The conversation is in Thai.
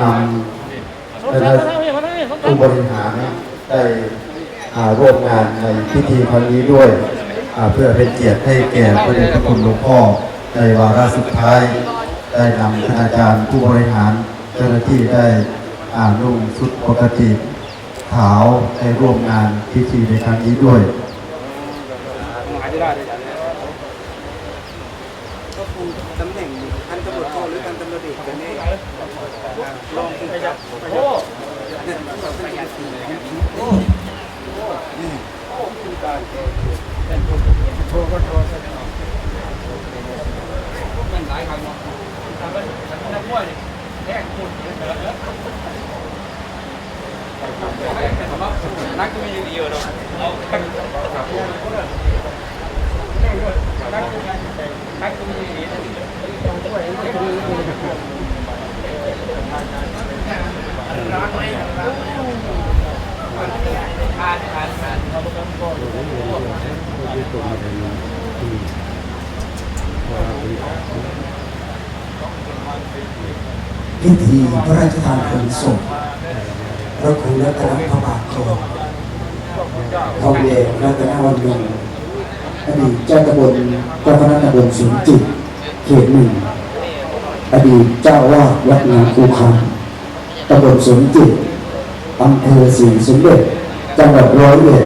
นำคณะผู้บริหารได้ร่วมงานในพิธีครั้งนี้ด้วยเพื่อเป็นเกียรติให้แก่พระเดชพระคุณหลวงพ่อในวาระสุดท้าย ได้นำคณาจารย์ผู้บริหารเจ้าหน้าที่ได้อ่านุ่งชุดปกติขาวให้ร่วมงานพิธีในครั้งนี้ด้วยก็คงตำแหน่งพันตำรวจโทหรือพันตำรวจเอกกันแน่ โอ้ประหยัดสีโอ้โทรก็โทรมันหลายครั้งเนาะทำไปนักมวยเนี่ยแยกคุณนักมีเยอะเนาะเอานักก็มีเยอ พิธีพระราชทานเพลิงศพพระครูรัตนพระบาทโททองเอกรัตนวันลุงอดีตเจ้าตำบลเจ้าคณะตำบลสูงจิตเขตหนึ่งอดีตเจ้าวาดวัดนาคูคำตำบลสูงจิตอำเภอศรีสมเด็จจังหวัดร้อยเอ็ด